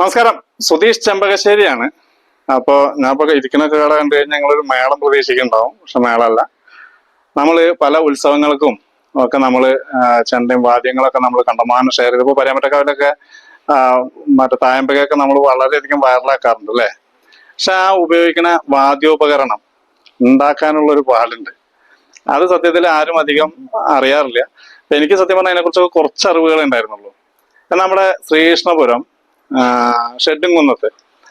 നമസ്കാരം. സുധീഷ് ചെമ്പകശ്ശേരിയാണ്. അപ്പോൾ ഞാൻ ഇപ്പൊ ഇരിക്കുന്ന കട കണ്ടു കഴിഞ്ഞാൽ ഞങ്ങളൊരു മേളം പ്രതീക്ഷിക്കുന്നുണ്ടാവും. പക്ഷെ മേളമല്ല നമ്മൾ പല ഉത്സവങ്ങൾക്കും ഒക്കെ നമ്മൾ ചെണ്ടയും വാദ്യങ്ങളൊക്കെ നമ്മൾ കണ്ടമാനം ഷെയർ ചെയ്തപ്പോ പരമറ്റക്കാവിലൊക്കെ മറ്റേ തായമ്പകയൊക്കെ നമ്മൾ വളരെയധികം വൈറലാക്കാറുണ്ട് അല്ലേ? പക്ഷെ ആ ഉപയോഗിക്കുന്ന വാദ്യോപകരണം ഉണ്ടാക്കാനുള്ള ഒരു പാടുണ്ട്. അത് സത്യത്തിൽ ആരും അധികം അറിയാറില്ല. എനിക്ക് സത്യം പറഞ്ഞാൽ അതിനെക്കുറിച്ചൊക്കെ കുറച്ച് അറിവുകൾ ഉണ്ടായിരുന്നുള്ളൂ നമ്മുടെ ശ്രീകൃഷ്ണപുരം ആ, ഷെഡുംകുന്നത്ത്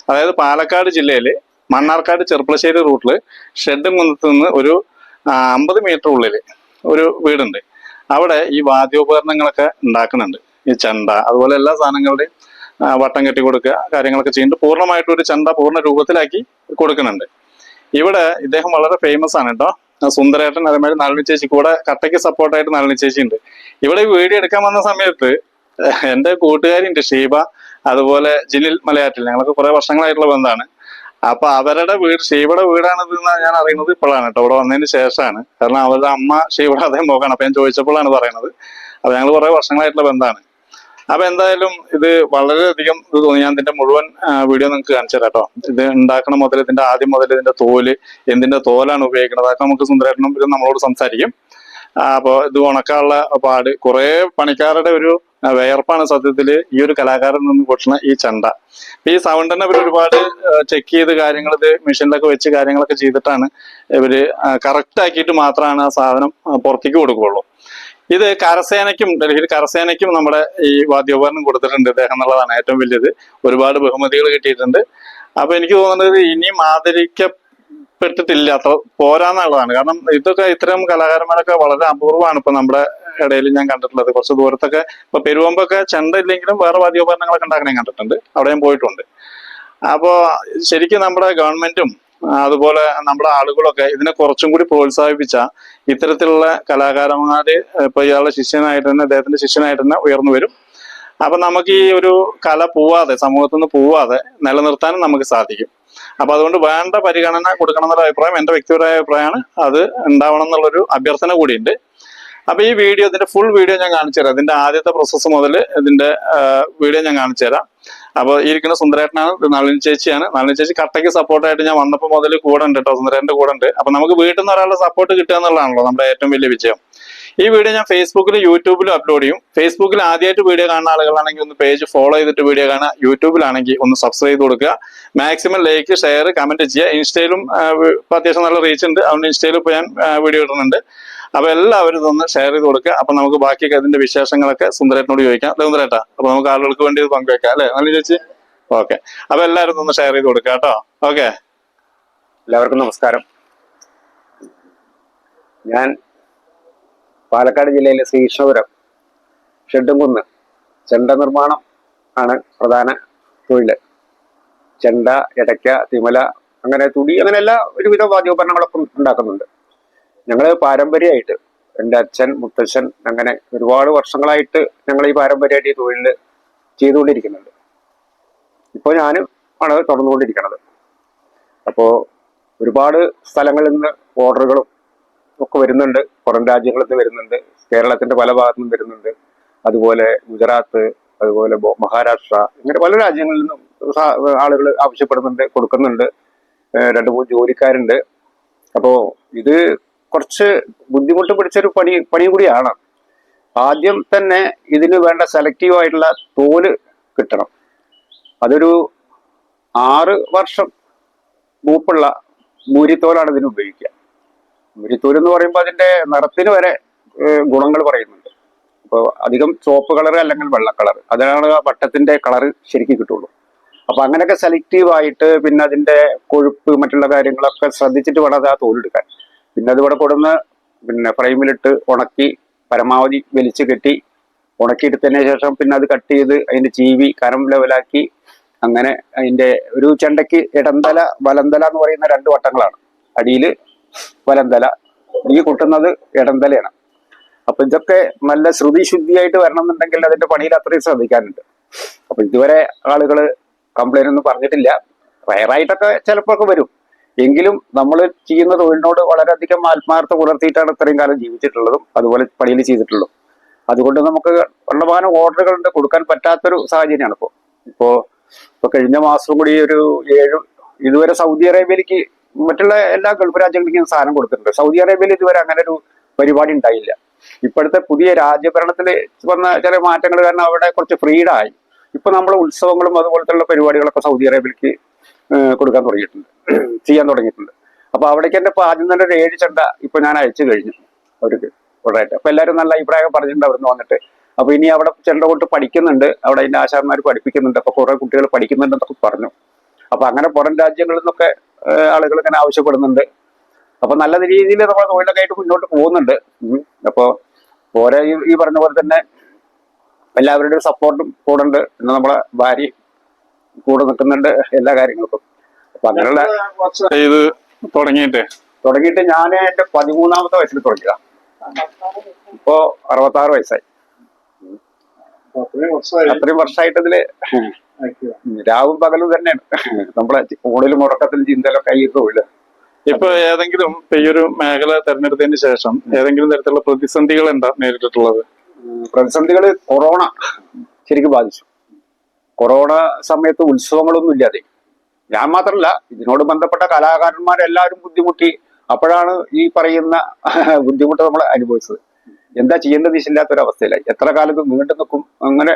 അതായത് പാലക്കാട് ജില്ലയിൽ മണ്ണാർക്കാട് ചെർപ്പളശ്ശേരി റൂട്ടിൽ ഷെഡും കുന്നത്ത് നിന്ന് ഒരു അമ്പത് മീറ്റർ ഉള്ളിൽ ഒരു വീടുണ്ട്. അവിടെ ഈ വാദ്യോപകരണങ്ങളൊക്കെ ഉണ്ടാക്കുന്നുണ്ട്. ഈ ചണ്ട അതുപോലെ എല്ലാ സാധനങ്ങളുടെയും വട്ടം കെട്ടി കൊടുക്കുക കാര്യങ്ങളൊക്കെ ചെയ്യുന്നുണ്ട്. പൂർണമായിട്ടും ഒരു ചെണ്ട പൂർണ രൂപത്തിലാക്കി കൊടുക്കുന്നുണ്ട്. ഇവിടെ ഇദ്ദേഹം വളരെ ഫേമസ് ആണ് കേട്ടോ. സുന്ദരേട്ടൻ അതേമാതിരി നളിനി ചേച്ചി കൂടെ കട്ടയ്ക്ക് സപ്പോർട്ടായിട്ട് നളിനി ചേച്ചി ഉണ്ട് ഇവിടെ വീഡിയോ എടുക്കാൻ വന്ന സമയത്ത് എന്റെ കൂട്ടുകാരിയുണ്ട് ഷീബ. അതുപോലെ ജിനിൽ മലയാറ്റിൽ ഞങ്ങൾക്ക് കുറെ വർഷങ്ങളായിട്ടുള്ള ബന്ധമാണ്. അപ്പൊ അവരുടെ വീട് ഷീബയുടെ വീടാണിത് ഞാൻ അറിയുന്നത് ഇപ്പോഴാണ് കേട്ടോ. ഇവിടെ വന്നതിന് ശേഷമാണ്. കാരണം അവരുടെ അമ്മ ഷീബയുടെ അതേ നോക്കണം അപ്പൊ ഞാൻ ചോദിച്ചപ്പോഴാണ് പറയുന്നത് അപ്പൊ ഞങ്ങൾ കുറെ വർഷങ്ങളായിട്ടുള്ള ബന്ധമാണ്. അപ്പൊ എന്തായാലും ഇത് വളരെയധികം ഇത് തോന്നി. ഞാൻ ഇതിന്റെ മുഴുവൻ വീഡിയോ നിങ്ങൾക്ക് കാണിച്ചു കേട്ടോ. ഇത് ഉണ്ടാക്കണ മുതൽ ഇതിന്റെ ആദ്യം മുതൽ ഇതിന്റെ തോൽ എന്തിന്റെ തോലാണ് ഉപയോഗിക്കുന്നത് അതൊക്കെ നമുക്ക് സുന്ദരേട്ടനും നമ്മളോട് സംസാരിക്കും. അപ്പോൾ ഇത് ഉണക്കാനുള്ള പാട്. കുറേ പണിക്കാരുടെ ഒരു വേർപ്പാണ് സത്യത്തിൽ ഈ ഒരു കലാകാരൻ നിന്ന് പൊട്ടുന്ന ഈ ചണ്ട. ഈ സൗണ്ട് തന്നെ ഇവർ ഒരുപാട് ചെക്ക് ചെയ്ത് കാര്യങ്ങൾ ഇത് മെഷീനിലൊക്കെ വെച്ച് കാര്യങ്ങളൊക്കെ ചെയ്തിട്ടാണ് ഇവർ കറക്റ്റ് ആക്കിയിട്ട് മാത്രമാണ് ആ സാധനം പുറത്തേക്ക് കൊടുക്കുകയുള്ളൂ. ഇത് കരസേനയ്ക്കും ഡൽഹിയിൽ കരസേനയ്ക്കും നമ്മുടെ ഈ വാദ്യോപകരണം കൊടുത്തിട്ടുണ്ട് ഇദ്ദേഹം എന്നുള്ളതാണ് ഏറ്റവും വലിയത്. ഒരുപാട് ബഹുമതികൾ കിട്ടിയിട്ടുണ്ട്. അപ്പൊ എനിക്ക് തോന്നുന്നത് ഇനിയും ആദരിക്കപ്പെട്ടിട്ടില്ല അത്ര പോരാന്നുള്ളതാണ്. കാരണം ഇതൊക്കെ ഇത്രയും കലാകാരന്മാരൊക്കെ വളരെ അപൂർവമാണ് ഇപ്പൊ നമ്മുടെ ഇടയിൽ ഞാൻ കണ്ടിട്ടുള്ളത്. കുറച്ച് ദൂരത്തൊക്കെ ഇപ്പൊ പെരുവമ്പൊക്കെ ചെണ്ട ഇല്ലെങ്കിലും വേറെ വാദ്യോപകരണങ്ങളൊക്കെ ഉണ്ടാക്കണേ കണ്ടിട്ടുണ്ട്. അവിടെയും പോയിട്ടുണ്ട്. അപ്പോ ശരിക്കും നമ്മുടെ ഗവൺമെന്റും അതുപോലെ നമ്മുടെ ആളുകളൊക്കെ ഇതിനെ കുറച്ചും കൂടി പ്രോത്സാഹിപ്പിച്ച ഇത്തരത്തിലുള്ള കലാകാരന്മാര് ഇപ്പൊ ഇയാളുടെ ശിഷ്യനായിട്ട് തന്നെ അദ്ദേഹത്തിന്റെ ശിഷ്യനായിട്ട് തന്നെ ഉയർന്നു വരും. അപ്പൊ നമുക്ക് ഈ ഒരു കല പോവാതെ സമൂഹത്തിൽ നിന്ന് പോവാതെ നിലനിർത്താനും നമുക്ക് സാധിക്കും. അപ്പൊ അതുകൊണ്ട് വേണ്ട പരിഗണന കൊടുക്കണം എന്നുള്ള അഭിപ്രായം എന്റെ വ്യക്തിപരമായ അഭിപ്രായമാണ്. അത് ഉണ്ടാവണം എന്നുള്ളൊരു അഭ്യർത്ഥന കൂടിയുണ്ട്. അപ്പൊ ഈ വീഡിയോ ഇതിന്റെ ഫുൾ വീഡിയോ ഞാൻ കാണിച്ചു തരാം. ഇതിന്റെ ആദ്യത്തെ പ്രോസസ്സ് മുതൽ ഇതിന്റെ വീഡിയോ ഞാൻ കാണിച്ചു തരാം. അപ്പൊ ഇരിക്കുന്ന സുന്ദരേട്ടനാണ് നളിനി ചേച്ചിയാണ്. നളിനി ചേച്ചി കട്ടയ്ക്ക് സപ്പോർട്ടായിട്ട് ഞാൻ വന്നപ്പോൾ മുതൽ കൂടെ ഉണ്ട് കേട്ടോ സുന്ദരേട്ടന്റെ കൂടെ ഉണ്ട്. അപ്പൊ നമുക്ക് വീട്ടിൽ നിന്ന് ഒരാളുടെ സപ്പോർട്ട് കിട്ടുക എന്നുള്ളതാണല്ലോ നമ്മുടെ ഏറ്റവും വലിയ വിജയം. ഈ വീഡിയോ ഞാൻ ഫേസ്ബുക്കിലും യൂട്യൂബിലും അപ്ലോഡ് ചെയ്യും. ഫേസ്ബുക്കിൽ ആദ്യമായിട്ട് വീഡിയോ കാണുന്ന ആളുകളാണെങ്കിൽ ഒന്ന് പേജ് ഫോളോ ചെയ്തിട്ട് വീഡിയോ കാണുക. യൂട്യൂബിലാണെങ്കിൽ ഒന്ന് സബ്സ്ക്രൈബ് ചെയ്ത് കൊടുക്കുക. മാക്സിമം ലൈക്ക് ഷെയർ കമന്റ് ചെയ്യുക. ഇൻസ്റ്റയിലും അത്യാവശ്യം നല്ല റീച്ച് ഉണ്ട്. അതുകൊണ്ട് ഇൻസ്റ്റയിലും ഇപ്പോൾ ഞാൻ വീഡിയോ ഇടുന്നുണ്ട്. അപ്പോൾ എല്ലാവരും ഇതൊന്ന് ഷെയർ ചെയ്ത് കൊടുക്കുക. അപ്പൊ നമുക്ക് ബാക്കിയൊക്കെ അതിന്റെ വിശേഷങ്ങളൊക്കെ സുന്ദരേട്ടനോട് ചോദിക്കാം. സുന്ദരേട്ടാ? അപ്പോൾ നമുക്ക് ആളുകൾക്ക് വേണ്ടി ഇത് പങ്കുവെക്കാം. അല്ലേ? നല്ല ചേച്ചി? ഓക്കെ. അപ്പൊ എല്ലാവരും ഒന്ന് ഷെയർ ചെയ്ത് കൊടുക്കുക കേട്ടോ. ഓക്കെ. എല്ലാവർക്കും നമസ്കാരം. ഞാൻ പാലക്കാട് ജില്ലയിലെ ശ്രീകൃഷ്ണപുരം ഷെഡുംകുന്ന് ചെണ്ട നിർമ്മാണം ആണ് പ്രധാന തൊഴിൽ ചെണ്ട ഇടയ്ക്ക തിമല അങ്ങനെ തുടി അങ്ങനെ എല്ലാ ഒരുവിധ വാദ്യോപകരണങ്ങളൊക്കെ ഉണ്ടാക്കുന്നുണ്ട്. ഞങ്ങൾ പാരമ്പര്യമായിട്ട് എന്റെ അച്ഛൻ മുത്തച്ഛൻ അങ്ങനെ ഒരുപാട് വർഷങ്ങളായിട്ട് ഞങ്ങൾ ഈ പാരമ്പര്യമായിട്ട് ഈ തൊഴിൽ ചെയ്തുകൊണ്ടിരിക്കുന്നുണ്ട്. ഇപ്പോൾ ഞാനും ആണ് തുടർന്നുകൊണ്ടിരിക്കുന്നത് അപ്പോൾ ഒരുപാട് സ്ഥലങ്ങളിൽ നിന്ന് ഓർഡറുകളും ഒക്കെ വരുന്നുണ്ട്. പുറം രാജ്യങ്ങളിൽ നിന്ന് വരുന്നുണ്ട്. കേരളത്തിന്റെ പല ഭാഗത്തു നിന്നും വരുന്നുണ്ട്. അതുപോലെ ഗുജറാത്ത് അതുപോലെ മഹാരാഷ്ട്ര ഇങ്ങനെ പല രാജ്യങ്ങളിൽ നിന്നും ആളുകൾ ആവശ്യപ്പെടുന്നുണ്ട് കൊടുക്കുന്നുണ്ട്. രണ്ടു മൂന്ന് ജോലിക്കാരുണ്ട്. അപ്പോ ഇത് കുറച്ച് ബുദ്ധിമുട്ട് പിടിച്ചൊരു പണി പണി കൂടിയാണ്. ആദ്യം തന്നെ ഇതിന് വേണ്ട സെലക്റ്റീവ് ആയിട്ടുള്ള തോൽ കിട്ടണം. അതൊരു ആറ് വർഷം മൂപ്പുള്ള മൂരിത്തോലാണ് ഇതിന് ഉപയോഗിക്കുക. മൂരിത്തോൽ എന്ന് പറയുമ്പോൾ അതിന്റെ നിറത്തിന് വരെ ഗുണങ്ങൾ പറയുന്നുണ്ട്. അപ്പോൾ അധികം ചുവപ്പ് കളർ അല്ലെങ്കിൽ വെള്ള കളർ അതാണ് ആ വട്ടത്തിന്റെ കളർ ശരിക്കും കിട്ടുള്ളൂ. അപ്പൊ അങ്ങനെയൊക്കെ സെലക്റ്റീവ് ആയിട്ട് പിന്നെ അതിന്റെ കൊഴുപ്പ് മറ്റുള്ള കാര്യങ്ങളൊക്കെ ശ്രദ്ധിച്ചിട്ട് വേണം അത് ആ തോലെടുക്കാൻ പിന്നെ അത് ഇവിടെ കൊടുന്ന് പിന്നെ ഫ്രെയിമിലിട്ട് ഉണക്കി പരമാവധി വലിച്ചു കെട്ടി ഉണക്കിയെടുത്തതിന് ശേഷം പിന്നെ അത് കട്ട് ചെയ്ത് അതിന്റെ ചീവി കനം ലെവലാക്കി അങ്ങനെ അതിന്റെ ഒരു ചെണ്ടയ്ക്ക് ഇടന്തല വലന്തല എന്ന് പറയുന്ന രണ്ട് വട്ടങ്ങളാണ്. അടിയിൽ വലന്തല ഈ കൊട്ടുന്നത് ഇടന്തലയാണ് അപ്പൊ ഇതൊക്കെ നല്ല ശ്രുതി ശുദ്ധിയായിട്ട് വരണം എന്നുണ്ടെങ്കിൽ അതിന്റെ പണിയിൽ അത്രയും ശ്രദ്ധിക്കാനുണ്ട്. അപ്പൊ ഇതുവരെ ആളുകൾ കംപ്ലൈന്റ് ഒന്നും പറഞ്ഞിട്ടില്ല. റയറായിട്ടൊക്കെ ചിലപ്പോ ഒക്കെ വരും. എങ്കിലും നമ്മൾ ചെയ്യുന്ന തൊഴിലിനോട് വളരെയധികം ആത്മാർത്ഥ പുലർത്തിയിട്ടാണ് ഇത്രയും കാലം ജീവിച്ചിട്ടുള്ളതും അതുപോലെ പണിയിൽ ചെയ്തിട്ടുള്ളതും. അതുകൊണ്ട് നമുക്ക് വെള്ളമാനം ഓർഡറുകളുണ്ട് കൊടുക്കാൻ പറ്റാത്തൊരു സാഹചര്യമാണ് ഇപ്പോൾ ഇപ്പോ ഇപ്പൊ കഴിഞ്ഞ മാസം കൂടി ഒരു ഏഴ് ഇതുവരെ സൗദി അറേബ്യയിലേക്ക് മറ്റുള്ള എല്ലാ ഗൾഫ് രാജ്യങ്ങളിലേക്കും സാധനം കൊടുത്തിട്ടുണ്ട്. സൗദി അറേബ്യയിൽ ഇതുവരെ അങ്ങനെ ഒരു പരിപാടി ഉണ്ടായില്ല. ഇപ്പോഴത്തെ പുതിയ രാജ്യഭരണത്തിൽ വന്ന ചില മാറ്റങ്ങൾ കാരണം അവിടെ കുറച്ച് ഫ്രീഡായി ഇപ്പൊ നമ്മൾ ഉത്സവങ്ങളും അതുപോലത്തെ പരിപാടികളൊക്കെ സൗദി അറേബ്യയിലേക്ക് കൊടുക്കാൻ തുടങ്ങിയിട്ടുണ്ട്. ചെയ്യാൻ തുടങ്ങിയിട്ടുണ്ട്. അപ്പൊ അവിടേക്ക് ഇപ്പൊ ആദ്യം തന്നെ ഒരു ഏഴ് ചെണ്ട ഇപ്പൊ ഞാൻ അയച്ചു കഴിഞ്ഞു അവർക്ക് ഉടനായിട്ട് അപ്പൊ എല്ലാവരും നല്ല അഭിപ്രായം പറഞ്ഞിട്ടുണ്ട് അവിടുന്ന് വന്നിട്ട്. അപ്പൊ ഇനി അവിടെ ചെണ്ട കൊണ്ട് പഠിക്കുന്നുണ്ട്. അവിടെ അതിന്റെ ആശാന്മാർ പഠിപ്പിക്കുന്നുണ്ട്. അപ്പൊ കുറെ കുട്ടികൾ പഠിക്കുന്നുണ്ടെന്നൊക്കെ പറഞ്ഞു. അപ്പൊ അങ്ങനെ പുറം രാജ്യങ്ങളിൽ നിന്നൊക്കെ ആളുകൾ ഇങ്ങനെ ആവശ്യപ്പെടുന്നുണ്ട്. അപ്പൊ നല്ല രീതിയിൽ നമ്മൾ തൊഴിലൊക്കെ ആയിട്ട് മുന്നോട്ട് പോകുന്നുണ്ട്. അപ്പോൾ അപ്പൊ ഓരോ ഈ- ഈ പറഞ്ഞ പോലെ തന്നെ എല്ലാവരുടെയും സപ്പോർട്ടും കൂടെ ഉണ്ട് പിന്നെ നമ്മളെ ഭാര്യ കൂടെ നിൽക്കുന്നുണ്ട് എല്ലാ കാര്യങ്ങൾക്കും. അപ്പൊ അങ്ങനെയുള്ള ഇത് തുടങ്ങിയിട്ട്? തുടങ്ങിയിട്ട് ഞാൻ എന്റെ പതിമൂന്നാമത്തെ വയസ്സിൽ തുടങ്ങിയ ഇപ്പോ അറുപത്താറ് വയസ്സായി. അത്രയും വർഷമായിട്ട് ഇതിൽ രാവും പകലും തന്നെയാണ് നമ്മളെ ഊണിലും ചിന്തലൊക്കെ ചിന്തയിലും കയ്യിരുന്നില്ല ഇപ്പൊ ഏതെങ്കിലും ഈ ഒരു മേഖല തെരഞ്ഞെടുത്തതിന് ശേഷം ഏതെങ്കിലും തരത്തിലുള്ള പ്രതിസന്ധികൾ എന്താ നേരിട്ടിട്ടുള്ളത്? പ്രതിസന്ധികൾ കൊറോണ ശരിക്കും ബാധിച്ചു. കൊറോണ സമയത്ത് ഉത്സവങ്ങളൊന്നും ഇല്ലാതെ. ഞാൻ മാത്രമല്ല ഇതിനോട് ബന്ധപ്പെട്ട കലാകാരന്മാരെല്ലാവരും ബുദ്ധിമുട്ടി. അപ്പോഴാണ് ഈ പറയുന്ന ബുദ്ധിമുട്ട് നമ്മൾ അനുഭവിച്ചത്. എന്താ ചെയ്യേണ്ട ദിശയില്ലാത്തൊരവസ്ഥയിലായി എത്ര കാലത്ത് നീണ്ടു നിൽക്കും അങ്ങനെ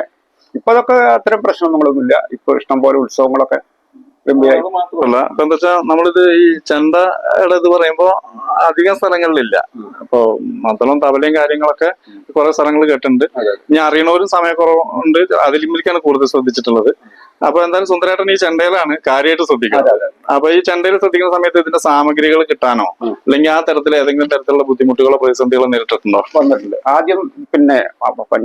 ഇപ്പൊ അതൊക്കെ അത്തരം പ്രശ്നങ്ങളൊന്നുമില്ല. ഇപ്പൊ ഇഷ്ടംപോലെ ഉത്സവങ്ങളൊക്കെ ഗംഭീരായി. മാത്രമല്ല. ഇപ്പൊ എന്താ വെച്ചാൽ നമ്മളിത് ഈ ചെണ്ടയുടെ ഇത് പറയുമ്പോ അധികം സ്ഥലങ്ങളിലില്ല. അപ്പൊ മദ്ദളം തബലയും കാര്യങ്ങളൊക്കെ കുറെ സ്ഥലങ്ങൾ കേട്ടിട്ടുണ്ട്. ഞാൻ ഇനി അറിയണവരും സമയക്കുറവുണ്ട്. അതിലിമിലേക്കാണ് കൂടുതൽ ശ്രദ്ധിച്ചിട്ടുള്ളത്. അപ്പൊ എന്തായാലും സുന്ദരേട്ടൻ ഈ ചെണ്ടയിലാണ് കാര്യമായിട്ട് ശ്രദ്ധിക്കുന്നത് അപ്പൊ ഈ ചെണ്ടയിൽ ശ്രദ്ധിക്കുന്ന സമയത്ത് ഇതിന്റെ സാമഗ്രികൾ കിട്ടാനോ? അല്ലെങ്കിൽ ആ തരത്തിൽ ഏതെങ്കിലും തരത്തിലുള്ള ബുദ്ധിമുട്ടുകളോ പ്രതിസന്ധികളോ നേരിട്ടിട്ടുണ്ടോ വന്നിട്ടുണ്ട് ആദ്യം പിന്നെ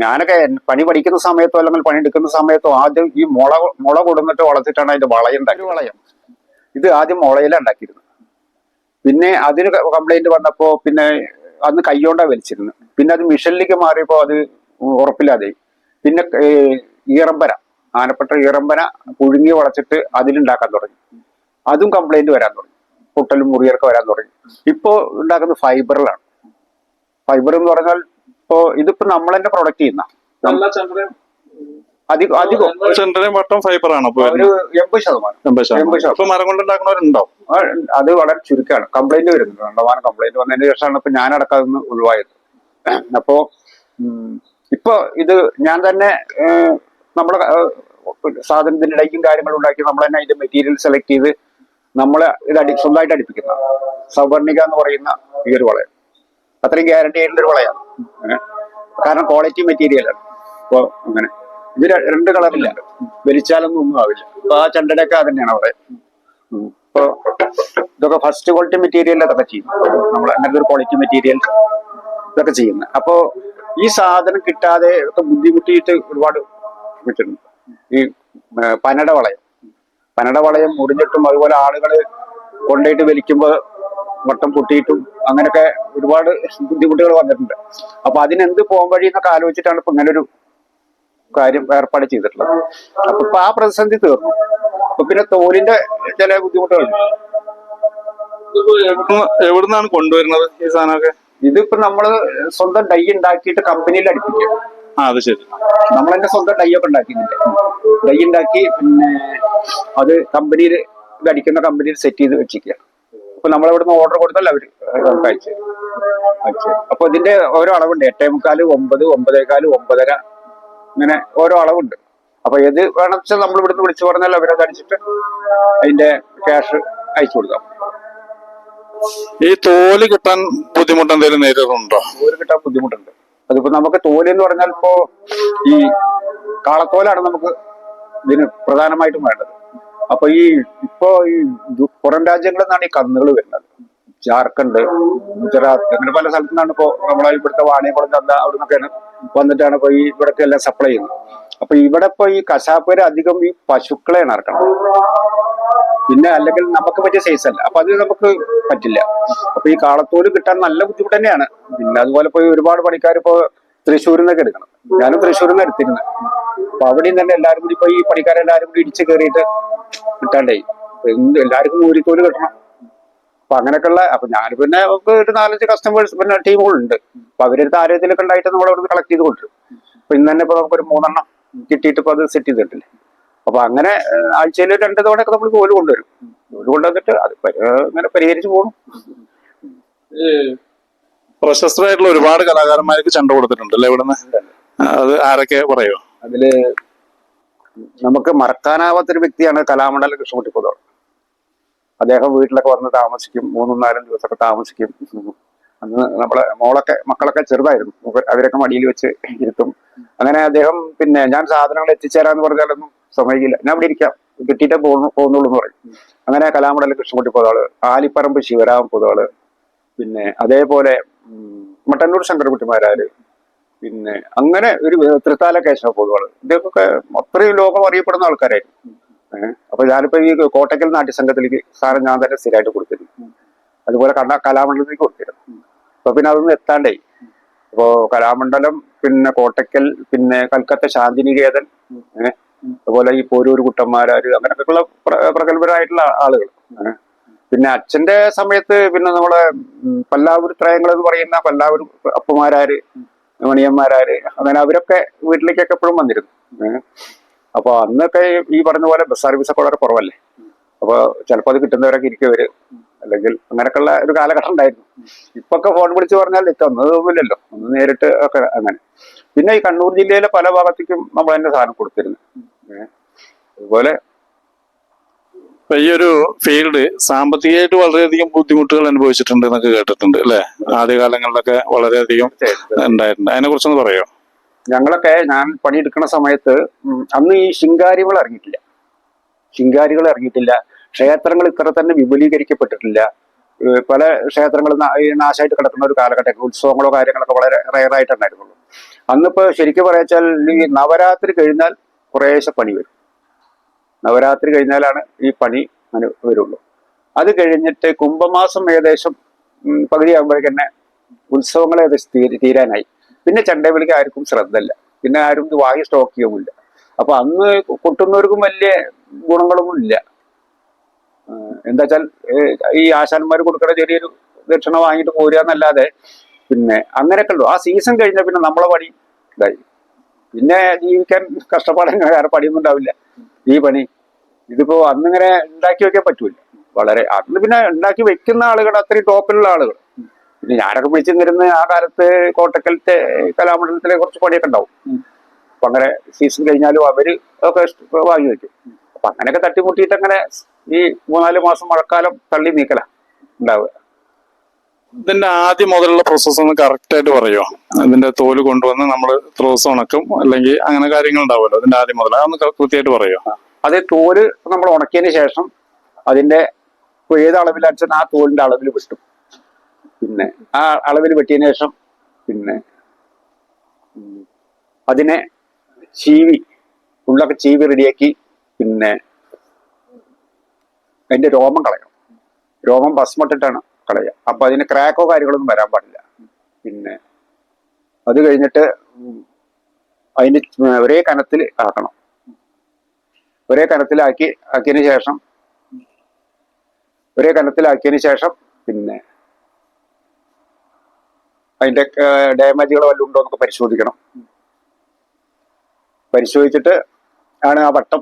ഞാനൊക്കെ പണി പഠിക്കുന്ന സമയത്തോ അല്ലെങ്കിൽ പണി എടുക്കുന്ന സമയത്തോ ആദ്യം ഈ മുള മുള കൊടുന്നിട്ട് വളർത്തിട്ടാണ് അതിന്റെ വളയം ഉണ്ടാക്കി വളയം. ഇത് ആദ്യം മുളയിലാണ് ഉണ്ടാക്കിയിരുന്നത്. പിന്നെ അതിന് കംപ്ലൈന്റ് വന്നപ്പോ പിന്നെ അന്ന് കൈയോണ്ടാ വലിച്ചിരുന്നു പിന്നെ അത് മിഷനിലേക്ക് മാറിയപ്പോ അത് ഉറപ്പില്ലാതെ പിന്നെ ഏർ ഈറമ്പന ആനപ്പെട്ട ഇറമ്പന പുഴുങ്ങി വളച്ചിട്ട് അതിലുണ്ടാക്കാൻ തുടങ്ങി. അതും കംപ്ലൈന്റ് വരാൻ തുടങ്ങി. പൊട്ടലും മുറിയൊക്കെ വരാൻ തുടങ്ങി. ഇപ്പോ ഉണ്ടാക്കുന്ന ഫൈബറിലാണ് ഫൈബർ എന്ന് പറഞ്ഞാൽ ഇപ്പോ ഇതിപ്പോ നമ്മൾ തന്നെ പ്രൊഡക്റ്റ് ചെയ്യുന്ന. അധികം അധികം. ചെണ്ടയും വട്ടം ഫൈബർ ആണോ ഇപ്പൊ ഒരു എൺപത് ശതമാനം. എൺപത് ശതമാനം. എൺപത് ശതമാനം. മരം കൊണ്ടുണ്ടാക്കുന്നവരുണ്ടോ ആ, അത് വളരെ ചുരുക്കമാണ് കംപ്ലൈന്റ് വരുന്നുണ്ട്. രണ്ടമാനം കംപ്ലൈന്റ് വന്നതിന് ശേഷമാണ് ഇപ്പൊ ഞാൻ അടക്കാതെ ഒഴിവായത്. അപ്പോ ഇപ്പൊ ഇത് ഞാൻ തന്നെ നമ്മളെ ഇടയ്ക്കും കാര്യങ്ങൾ ഉണ്ടാക്കി നമ്മൾ തന്നെ അതിന്റെ മെറ്റീരിയൽ സെലക്ട് ചെയ്ത് നമ്മൾ ഇത് അടി സ്വന്തമായിട്ട് അടിപ്പിക്കുന്ന സവർണിക എന്ന് പറയുന്ന ഈ ഒരു വളയം. അത്രയും ഗ്യാരണ്ടി ആയിട്ടുള്ള ഒരു വളയാണ്. കാരണം ക്വാളിറ്റി മെറ്റീരിയലാണ് അപ്പൊ അങ്ങനെ. ഇത് രണ്ട് കളറില്ല വലിച്ചാലൊന്നും ഒന്നും ആവില്ല. അപ്പൊ ആ ചണ്ടടയൊക്കെ തന്നെയാണ് അവിടെ. ഇപ്പൊ ഇതൊക്കെ ഫസ്റ്റ് ക്വാളിറ്റി മെറ്റീരിയൽ അതൊക്കെ ചെയ്യും നമ്മൾ അങ്ങനത്തെ ഒരു ക്വാളിറ്റി മെറ്റീരിയൽ ഇതൊക്കെ ചെയ്യുന്നത്. അപ്പോ ഈ സാധനം കിട്ടാതെ ഒക്കെ ബുദ്ധിമുട്ടിയിട്ട് ഒരുപാട് വിട്ടിട്ടുണ്ട് ഈ പനടവളയം. പനട വളയം പനട വളയം മുറിഞ്ഞിട്ടും അതുപോലെ ആളുകൾ കൊണ്ടുപോയിട്ട് വലിക്കുമ്പോൾ വട്ടം പൊട്ടിയിട്ടും അങ്ങനെയൊക്കെ ഒരുപാട് ബുദ്ധിമുട്ടുകൾ വന്നിട്ടുണ്ട്. അപ്പൊ അതിനെന്ത് പോകാൻ വഴി എന്നൊക്കെ ആലോചിച്ചിട്ടാണ് ഇപ്പൊ ഇങ്ങനെ ഒരു കാര്യം ഏർപ്പാട് ചെയ്തിട്ടുള്ളത്. അപ്പൊ ഇപ്പൊ ആ പ്രതിസന്ധി തീർന്നു. അപ്പൊ പിന്നെ തോലിന്റെ ചില ബുദ്ധിമുട്ടുകളുണ്ട് എവിടുന്ന്- എവിടുന്നാണ് കൊണ്ടുവരുന്നത് ഈ സാധനമൊക്കെ? ഇതിപ്പോ നമ്മൾ സ്വന്തം ഡൈ ഉണ്ടാക്കിയിട്ട് കമ്പനിയിൽ അടിപ്പിക്കും ആ അത് ശരി. നമ്മൾ തന്നെ സ്വന്തം ഡൈ ഒക്കെ ഉണ്ടാക്കിയിട്ടുണ്ട്. ഡൈ ഉണ്ടാക്കി പിന്നെ അത് കമ്പനിയിൽ അടിക്കുന്ന കമ്പനിയിൽ സെറ്റ് ചെയ്ത് വെച്ചിരിക്കുക. അപ്പൊ നമ്മൾ ഇവിടുന്ന് ഓർഡർ കൊടുത്താൽ അവർ നമുക്ക് അയച്ചു. അയച്ചു. അപ്പൊ ഇതിന്റെ ഓരോ അളവുണ്ട്. എട്ടേ മുക്കാൽ ഒമ്പത് ഒമ്പതേകാൽ ഒമ്പതര ഇങ്ങനെ ഓരോ അളവുണ്ട്. അപ്പൊ ഏത് വേണം വെച്ചാൽ നമ്മൾ ഇവിടുന്ന് വിളിച്ചു പറഞ്ഞാൽ അവരത് അടിച്ചിട്ട് അതിന്റെ ക്യാഷ് അയച്ചു കൊടുക്കാം. ഈ തോൽ കിട്ടാൻ ബുദ്ധിമുട്ട് എന്തെങ്കിലും നേരിടുന്നുണ്ടോ? തോൽ കിട്ടാൻ ബുദ്ധിമുട്ടുണ്ട്. അതിപ്പോ നമുക്ക് തോൽ എന്ന് പറഞ്ഞാൽ ഇപ്പോ ഈ കാളത്തോലാണ് നമുക്ക് ഇതിന് പ്രധാനമായിട്ടും വേണ്ടത്. അപ്പൊ ഈ ഇപ്പോ ഈ പുറം രാജ്യങ്ങളിൽ നിന്നാണ് ഈ കന്നുകൾ വരുന്നത്. ജാർഖണ്ഡ് ഗുജറാത്ത് അങ്ങനെ പല സ്ഥലത്തു നിന്നാണ് ഇപ്പോ നമ്മളെ ഇവിടുത്തെ വാണിയംകുളം ചന്ത അവിടെ നിന്നൊക്കെയാണ് വന്നിട്ടാണ് ഇപ്പൊ ഈ ഇവിടൊക്കെ എല്ലാം സപ്ലൈ ചെയ്യുന്നത്. അപ്പൊ ഇവിടെ ഇപ്പൊ ഈ കശാപ്പേര് അധികം ഈ പശുക്കളെയാണ് ഇറക്കണം പിന്നെ അല്ലെങ്കിൽ നമുക്ക് പറ്റിയ സൈസ് അല്ല. അപ്പൊ അത് നമുക്ക് പറ്റില്ല. അപ്പൊ ഈ കാളത്തോൽ കിട്ടാൻ നല്ല ബുദ്ധിമുട്ട് തന്നെയാണ്. പിന്നെ അതുപോലെ പോയി ഒരുപാട് പണിക്കാർ ഇപ്പോ തൃശ്ശൂരിൽ നിന്നൊക്കെ എടുക്കണം. ഞാനും തൃശ്ശൂരിൽ നിന്ന് എടുത്തിരുന്നത് അപ്പൊ അവിടെയും തന്നെ എല്ലാവരും കൂടി ഇപ്പൊ ഈ പണിക്കാരെല്ലാരും കൂടി ഇടിച്ച് കയറിയിട്ട് കിട്ടാണ്ടായി എന്ത് എല്ലാവർക്കും ഊരിത്തോൽ കിട്ടണം. അപ്പൊ അങ്ങനെയൊക്കെയുള്ള അപ്പൊ ഞാൻ പിന്നെ ഒരു നാലഞ്ച് കസ്റ്റമേഴ്സ് പിന്നെ ടീമുകളുണ്ട്. അപ്പൊ അവരെടുത്ത് ആരോഗ്യത്തിലൊക്കെ ഉണ്ടായിട്ട് നമ്മൾ അവിടെ കളക്ട് ചെയ്ത് കൊണ്ടുവരും അപ്പൊ ഇന്ന് തന്നെ ഇപ്പൊ നമുക്കൊരു മൂന്നെണ്ണം കിട്ടിയിട്ട് ഇപ്പൊ അത് സെറ്റ് ചെയ്തിട്ടില്ലേ. അപ്പൊ അങ്ങനെ ആഴ്ചയിൽ രണ്ട് തവണയൊക്കെ നമ്മൾ കോൽ കൊണ്ടുവരും. കോൽ കൊണ്ടുവന്നിട്ട് അത് അങ്ങനെ പരിഹരിച്ചു പോകണം പ്രശസ്തരായിട്ടുള്ള ഒരുപാട് കലാകാരന്മാർക്ക് ചണ്ട കൊടുത്തിട്ടുണ്ട് അല്ലേ ഇവിടുന്ന്? അത് ആരൊക്കെ പറയോ? അതിൽ നമുക്ക് മറക്കാനാവാത്തൊരു വ്യക്തിയാണ് കലാമണ്ഡല കൃഷ്ണകുട്ടി പൊതുവാൾ അദ്ദേഹം വീട്ടിലൊക്കെ വന്ന് താമസിക്കും മൂന്നും നാലും ദിവസമൊക്കെ താമസിക്കും. അന്ന് നമ്മളെ മോളൊക്കെ മക്കളൊക്കെ ചെറുതായിരുന്നു. അവരൊക്കെ മടിയിൽ വെച്ച് ഇരുത്തും. അങ്ങനെ അദ്ദേഹം പിന്നെ ഞാൻ സാധനങ്ങൾ എത്തിച്ചേരാന്ന് പറഞ്ഞാലൊന്നും സമ്മതിക്കില്ല. ഞാൻ അവിടെ ഇരിക്കാം. കിട്ടിയിട്ടേ പോകുന്നു പോകുന്നുള്ളൂ എന്ന് പറയും. അങ്ങനെ കലാമടൽ കൃഷ്ണകുട്ടി പോതാൾ ആലിപ്പറമ്പ് ശിവരാമൻ പോതാൾ പിന്നെ അതേപോലെ മട്ടന്നൂർ ശങ്കരകുട്ടിമാരാര് പിന്നെ അങ്ങനെ ഒരു തൃത്താല കേശവ പൊതുവാൾ ഇതൊക്കെ അത്രയും ലോകം അറിയപ്പെടുന്ന ആൾക്കാരായിരുന്നു. അപ്പൊ ഞാനിപ്പോ ഈ കോട്ടയ്ക്കൽ നാട്യസംഘത്തിലേക്ക് സാറിന് ഞാൻ തന്നെ സ്ഥിരമായിട്ട് കൊടുത്തിരുന്നു. അതുപോലെ കണ്ണ കലാമണ്ഡലത്തിലേക്ക് കൊടുത്തിരുന്നു. അപ്പൊ പിന്നെ അതൊന്നും എത്താണ്ടായി അപ്പോ കലാമണ്ഡലം പിന്നെ കോട്ടയ്ക്കൽ പിന്നെ കൽക്കത്ത ശാന്തിനികേതൻ ഏഹ് അതുപോലെ ഈ പോരൂർ കുട്ടന്മാരാര് അങ്ങനെയൊക്കെയുള്ള പ്ര- പ്രഗത്ഭരായിട്ടുള്ള ആളുകൾ പിന്നെ അച്ഛന്റെ സമയത്ത് പിന്നെ നമ്മളെ പല്ലാവൂർ ത്രയങ്ങൾ എന്ന് പറയുന്ന പല്ലാവൂർ അപ്പമാരാര് മണിയന്മാരാര് അങ്ങനെ അവരൊക്കെ വീട്ടിലേക്കൊക്കെ എപ്പോഴും വന്നിരുന്നു. അപ്പൊ അന്നൊക്കെ ഈ പറഞ്ഞ പോലെ ബസ് സർവീസ് ഒക്കെ വളരെ കുറവല്ലേ? അപ്പൊ ചിലപ്പോൾ അത് കിട്ടുന്നവരൊക്കെ ഇരിക്കവര് അല്ലെങ്കിൽ അങ്ങനെയൊക്കെയുള്ള ഒരു കാലഘട്ടം ഉണ്ടായിരുന്നു. ഇപ്പൊക്കെ ഫോൺ വിളിച്ച് പറഞ്ഞാൽ ഇത്തന്നതുമില്ലല്ലോ ഒന്ന് നേരിട്ട് ഒക്കെ അങ്ങനെ. പിന്നെ ഈ കണ്ണൂർ ജില്ലയിലെ പല ഭാഗത്തേക്കും നമ്മൾ തന്നെ സാധനം കൊടുത്തിരുന്നു. അതുപോലെ ഈയൊരു ഈ ഒരു ഫീൽഡ് സാമ്പത്തികമായിട്ട് വളരെയധികം ബുദ്ധിമുട്ടുകൾ അനുഭവിച്ചിട്ടുണ്ട് എന്നൊക്കെ കേട്ടിട്ടുണ്ട് അല്ലെ? ആദ്യകാലങ്ങളിലൊക്കെ വളരെയധികം ഉണ്ടായിട്ടുണ്ട്. അതിനെ കുറിച്ചൊന്ന് പറയോ? ഞങ്ങളൊക്കെ ഞാൻ പണിയെടുക്കുന്ന സമയത്ത് അന്ന് ഈ ശിങ്കാരികൾ ഇറങ്ങിയിട്ടില്ല. ശിങ്കാരികൾ ഇറങ്ങിയിട്ടില്ല. ക്ഷേത്രങ്ങൾ ഇത്ര തന്നെ വിപുലീകരിക്കപ്പെട്ടിട്ടില്ല. പല ക്ഷേത്രങ്ങളും നാശമായിട്ട് കിടക്കുന്ന ഒരു കാലഘട്ടം ഉത്സവങ്ങളോ കാര്യങ്ങളൊക്കെ വളരെ റയറായിട്ടുണ്ടായിരുന്നുള്ളൂ അന്നിപ്പോ ശരിക്കും പറയാച്ചാൽ ഈ നവരാത്രി കഴിഞ്ഞാൽ കുറേശ്ശെ പണി വരും. നവരാത്രി കഴിഞ്ഞാലാണ് ഈ പണി വരുള്ളൂ. അത് കഴിഞ്ഞിട്ട് കുംഭമാസം ഏകദേശം പകുതിയാകുമ്പോഴേക്ക് തന്നെ ഉത്സവങ്ങൾ ഏകദേശം തീരാനായി. പിന്നെ ചണ്ടവിളിക്ക് ആർക്കും ശ്രദ്ധയില്ല. പിന്നെ ആരും വാങ്ങി സ്റ്റോക്ക് ചെയ്യുമില്ല അപ്പൊ അന്ന് കൊട്ടുന്നവർക്കും വലിയ ഗുണങ്ങളൊന്നും ഇല്ല. എന്താ വെച്ചാൽ ഈ ആശാന്മാർ കൊടുക്കുന്ന ചെറിയൊരു ദക്ഷിണ വാങ്ങിയിട്ട് പോരുക എന്നല്ലാതെ പിന്നെ അങ്ങനെയൊക്കെ ഉള്ളു. ആ സീസൺ കഴിഞ്ഞ പിന്നെ നമ്മളെ പണി ഇതായി. പിന്നെ ജീവിക്കാൻ കഷ്ടപ്പാടങ്ങൾ വേറെ പണിയൊന്നും ഉണ്ടാവില്ല. ഈ പണി ഇതിപ്പോ അന്നിങ്ങനെ ഉണ്ടാക്കി വെക്കാൻ പറ്റൂല വളരെ അന്ന് പിന്നെ ഉണ്ടാക്കി വെക്കുന്ന ആളുകൾ അത്രയും ടോപ്പിലുള്ള ആളുകൾ പിന്നെ ഞാനൊക്കെ വിളിച്ചു നിന്നിരുന്ന ആ കാലത്ത് കോട്ടക്കലത്തെ കലാമണ്ഡലത്തിലെ കുറച്ച് പണിയൊക്കെ ഉണ്ടാവും. അപ്പൊ അങ്ങനെ സീസൺ കഴിഞ്ഞാലും അവർ ഒക്കെ വാങ്ങി വെക്കും. അപ്പൊ അങ്ങനെയൊക്കെ തട്ടിമുട്ടിയിട്ട് അങ്ങനെ ഈ മൂന്നാൽ മാസം മഴക്കാലം തള്ളി നീക്കല ഉണ്ടാവുക. ഇതിന്റെ ആദ്യം മുതലുള്ള പ്രോസസ്സ് ഒന്ന് കറക്റ്റ് ആയിട്ട് പറയോ ഇതിന്റെ തോൽ കൊണ്ടുവന്ന് നമ്മൾ ത്രോസ് ദിവസം ഉണക്കും അല്ലെങ്കിൽ അങ്ങനെ കാര്യങ്ങൾ ഉണ്ടാവുമല്ലോ? അതിന്റെ ആദ്യം മുതൽ അതൊന്ന് കൃത്യമായിട്ട് പറയുമോ അത് തോൽ നമ്മൾ ഉണക്കിയതിന് ശേഷം അതിന്റെ ഏത് അളവിലാച്ചാൽ ആ തോലിന്റെ അളവിൽ വെട്ടും. പിന്നെ ആ അളവിൽ വെട്ടിയതിന് ശേഷം പിന്നെ അതിനെ ചീവി ഉള്ളൊക്കെ ചീവി റെഡിയാക്കി പിന്നെ അതിന്റെ രോമം കളയണം. രോമം ഭസ്മട്ടിട്ടാണ് കളയുക. അപ്പൊ അതിന് ക്രാക്കോ കാര്യങ്ങളൊന്നും വരാൻ പാടില്ല. പിന്നെ അത് കഴിഞ്ഞിട്ട് അതിന് ഒരേ കനത്തിൽ ആക്കണം. ഒരേ കനത്തിലാക്കി ആക്കിയതിന് ശേഷം ഒരേ കനത്തിലാക്കിയതിന് ശേഷം പിന്നെ അതിന്റെ ഡാമേജുകൾ വല്ലതും ഉണ്ടോ എന്നൊക്കെ പരിശോധിക്കണം. പരിശോധിച്ചിട്ട് ആണ് ആ വട്ടം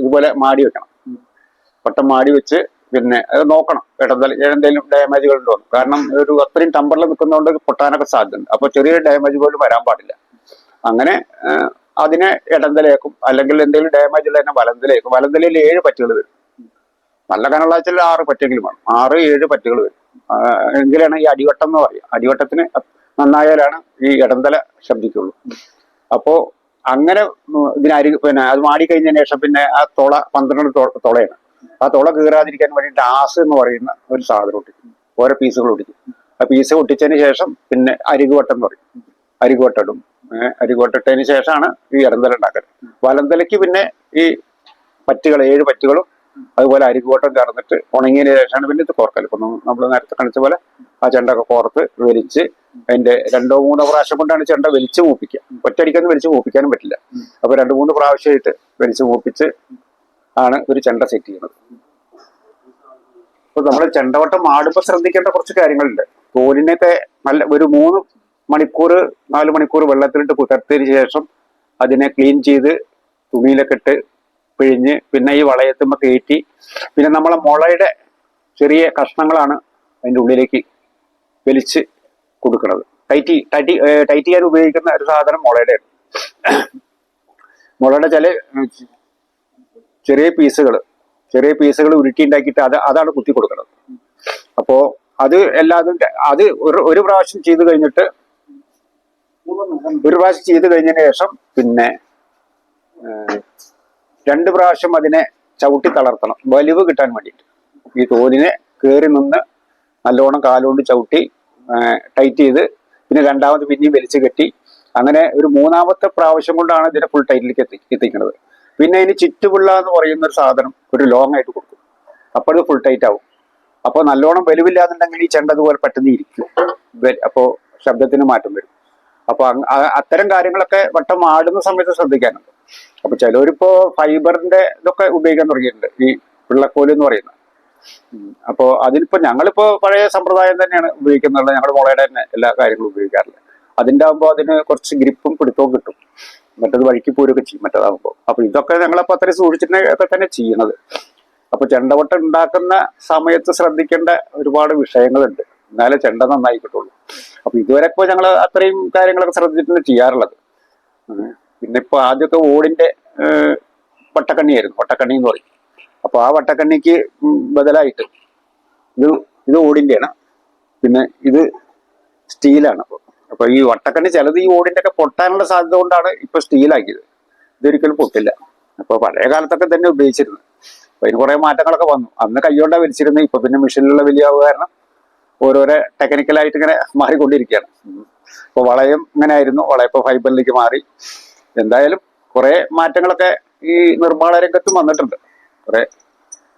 ഇതുപോലെ മാടി വെക്കണം. വട്ടം മാടി വെച്ച് പിന്നെ അത് നോക്കണം. ഇടന്തല എന്തെങ്കിലും ഡാമേജുകൾ ഉണ്ടോ. കാരണം ഒരു അത്രയും ടമ്പറിൽ നിൽക്കുന്നതുകൊണ്ട് പൊട്ടാനൊക്കെ സാധ്യതയുണ്ട്. അപ്പോൾ ചെറിയ ഡാമേജ് പോലും വരാൻ പാടില്ല. അങ്ങനെ അതിനെ ഇടന്തലേക്കും അല്ലെങ്കിൽ എന്തെങ്കിലും ഡാമേജ് ഉള്ള തന്നെ വലന്തലേക്കും വലന്തലയിൽ ഏഴ് പറ്റുകൾ വരും. നല്ല കനുള്ള വെച്ചാൽ ആറ് പറ്റെങ്കിലും വേണം. ആറ് ഏഴ് പറ്റുകൾ വരും. എങ്കിലാണ് ഈ അടിവട്ടം എന്ന് പറയുക. അടിവട്ടത്തിന് നന്നായാലാണ് ഈ ഇടന്തല ശബ്ദിക്കുള്ളൂ. അപ്പോൾ അങ്ങനെ ഇതിനരി പിന്നെ അത് മാടിക്കഴിഞ്ഞതിന് ശേഷം പിന്നെ ആ തുള പന്ത്രണ്ട് തുളയാണ്. ആ തുള കീറാതിരിക്കാൻ വേണ്ടിയിട്ട് ആസ് എന്ന് പറയുന്ന ഒരു സാധനം ഒട്ടിക്കും ഓരോ പീസുകൾ ഒട്ടിക്കും ആ പീസ് ഒട്ടിച്ചതിന് ശേഷം പിന്നെ അരികുവട്ടം എന്ന് പറയും. അരികുവട്ടിടും അരികുവട്ടിട്ടതിന് ശേഷമാണ് ഈ ഇടന്തല ഉണ്ടാക്കൽ വലന്തലയ്ക്ക് പിന്നെ ഈ പറ്റുകൾ ഏഴ് പറ്റുകളും അതുപോലെ അരികുവട്ടം കറന്നിട്ട് ഉണങ്ങിയതിന് ശേഷമാണ് പിന്നെ ഇത് കോർക്കൽ ഇപ്പൊ നമ്മൾ നേരത്തെ കണിച്ച പോലെ ആ ചെണ്ടൊക്കെ കോർത്ത് വലിച്ച് അതിന്റെ രണ്ടോ മൂന്നോ പ്രാവശ്യം കൊണ്ടാണ് ചെണ്ട വലിച്ചു മൂപ്പിക്കുക. ഒറ്റയടിക്കൊന്നും വലിച്ചു മൂപ്പിക്കാനും പറ്റില്ല. അപ്പൊ രണ്ട് മൂന്ന് പ്രാവശ്യമായിട്ട് വലിച്ചു മൂപ്പിച്ച് ആണ് ഒരു ചെണ്ട സെറ്റ് ചെയ്യുന്നത്. അപ്പൊ നമ്മൾ ചെണ്ടവട്ടം ആടുമ്പോൾ ശ്രദ്ധിക്കേണ്ട കുറച്ച് കാര്യങ്ങളുണ്ട്. തോലിനൊക്കെ നല്ല ഒരു മൂന്ന് മണിക്കൂർ നാല് മണിക്കൂർ വെള്ളത്തിലിട്ട് കുതിർത്തതിന് ശേഷം അതിനെ ക്ലീൻ ചെയ്ത് തുണിയിലൊക്കെ ഇട്ട് പിഴിഞ്ഞ് പിന്നെ ഈ വളയത്തുമ്പോൾ കയറ്റി പിന്നെ നമ്മളെ മുളയുടെ ചെറിയ കഷ്ണങ്ങളാണ് അതിന്റെ ഉള്ളിലേക്ക് വലിച്ച് കൊടുക്കുന്നത്. ടൈറ്റി ടൈറ്റ് ടൈറ്റ് ചെയ്യാൻ ഉപയോഗിക്കുന്ന ഒരു സാധനം മുളയുടെ മുളയുടെ ചില ചെറിയ പീസുകൾ ചെറിയ പീസുകൾ ഉരുട്ടി ഉണ്ടാക്കിയിട്ട് അത് അതാണ് കുത്തി കൊടുക്കുന്നത്. അപ്പോ അത് എല്ലാതും അത് ഒരു ഒരു പ്രാവശ്യം ചെയ്ത് കഴിഞ്ഞിട്ട് ഒരു പ്രാവശ്യം ചെയ്ത് കഴിഞ്ഞതിന് ശേഷം പിന്നെ രണ്ട് പ്രാവശ്യം അതിനെ ചവിട്ടി തളർത്തണം. വലിവ് കിട്ടാൻ വേണ്ടിയിട്ട്. ഈ തോലിനെ കയറി നിന്ന് നല്ലോണം കാലുകൊണ്ട് ചവിട്ടി ടൈറ്റ് ചെയ്ത് പിന്നെ രണ്ടാമത് പിന്നെയും വലിച്ചു കെട്ടി. അങ്ങനെ ഒരു മൂന്നാമത്തെ പ്രാവശ്യം കൊണ്ടാണ് ഇതിനെ ഫുൾ ടൈറ്റിലേക്ക് എത്തി എത്തിക്കുന്നത്. പിന്നെ ഇനി ചുറ്റുപിള്ള എന്ന് പറയുന്ന ഒരു സാധനം ഒരു ലോങ് ആയിട്ട് കൊടുക്കും. അപ്പോൾ അത് ഫുൾ ടൈറ്റ് ആവും. അപ്പോൾ നല്ലോണം വലുവില്ലാന്നുണ്ടെങ്കിൽ ഈ ചെണ്ട അതുപോലെ പെട്ടെന്ന് ഇരിക്കും. അപ്പോൾ ശബ്ദത്തിന് മാറ്റം വരും. അപ്പൊ അത്തരം കാര്യങ്ങളൊക്കെ വട്ടം ആടുന്ന സമയത്ത് ശ്രദ്ധിക്കാനുണ്ട്. അപ്പൊ ചിലവരിപ്പോ ഫൈബറിന്റെ ഇതൊക്കെ ഉപയോഗിക്കാൻ തുടങ്ങിയിട്ടുണ്ട്. ഈ പിള്ളക്കോൽ എന്ന് പറയുന്നത്. അപ്പോൾ അപ്പോ അതിലിപ്പോ ഞങ്ങളിപ്പോ പഴയ സമ്പ്രദായം തന്നെയാണ് ഉപയോഗിക്കുന്നുള്ളത് ഞങ്ങളുടെ മുളയുടെ തന്നെ എല്ലാ കാര്യങ്ങളും ഉപയോഗിക്കാറില്ല. അതിന്റെ ആകുമ്പോൾ അതിന് കുറച്ച് ഗ്രിപ്പും പിടുത്തവും കിട്ടും. മറ്റത് വഴിക്ക് പോരൊക്കെ ചെയ്യും മറ്റേതാകുമ്പോൾ അപ്പൊ ഇതൊക്കെ ഞങ്ങളപ്പോ അത്രയും സൂക്ഷിച്ചിട്ടൊക്കെ തന്നെ ചെയ്യണത് അപ്പൊ ചെണ്ടവട്ട ഉണ്ടാക്കുന്ന സമയത്ത് ശ്രദ്ധിക്കേണ്ട ഒരുപാട് വിഷയങ്ങളുണ്ട്. എന്നാലേ ചെണ്ട നന്നായി കിട്ടുള്ളൂ. അപ്പൊ ഇതുവരെ ഇപ്പോ ഞങ്ങൾ അത്രയും കാര്യങ്ങളൊക്കെ ശ്രദ്ധിച്ചിട്ടുണ്ട് ചെയ്യാറുള്ളത്. പിന്നെ ഇപ്പൊ ആദ്യമൊക്കെ ഓടിന്റെ ഏഹ്, വട്ടക്കണ്ണിയായിരുന്നു. വട്ടക്കണ്ണി എന്ന് പറയും. അപ്പൊ ആ വട്ടക്കണ്ണിക്ക് ബദലായിട്ട് ഇത് ഇത് ഓടിന്റെയാണ്. പിന്നെ ഇത് സ്റ്റീലാണ്. അപ്പൊ അപ്പൊ ഈ വട്ടക്കണ്ണി ചിലത് ഈ ഓടിന്റെ ഒക്കെ പൊട്ടാനുള്ള സാധ്യത കൊണ്ടാണ് ഇപ്പൊ സ്റ്റീലാക്കിയത്. ഇതൊരിക്കലും പൊട്ടില്ല. അപ്പൊ പഴയ കാലത്തൊക്കെ തന്നെ ഉപയോഗിച്ചിരുന്നു അപ്പൊ അതിന് കുറെ മാറ്റങ്ങളൊക്കെ വന്നു. അന്ന് കൈകൊണ്ടാണ് വലിച്ചിരുന്നത് ഇപ്പൊ പിന്നെ മെഷീനിലുള്ള വലിയ കാരണം ഓരോരോ ടെക്നിക്കലായിട്ട് ഇങ്ങനെ മാറിക്കൊണ്ടിരിക്കുകയാണ്. ഇപ്പൊ വളയം ഇങ്ങനെ ആയിരുന്നു വളയം ഇപ്പൊ ഫൈബറിലേക്ക് മാറി. എന്തായാലും കുറെ മാറ്റങ്ങളൊക്കെ ഈ നിർമ്മാണ രംഗത്തും വന്നിട്ടുണ്ട്. കുറെ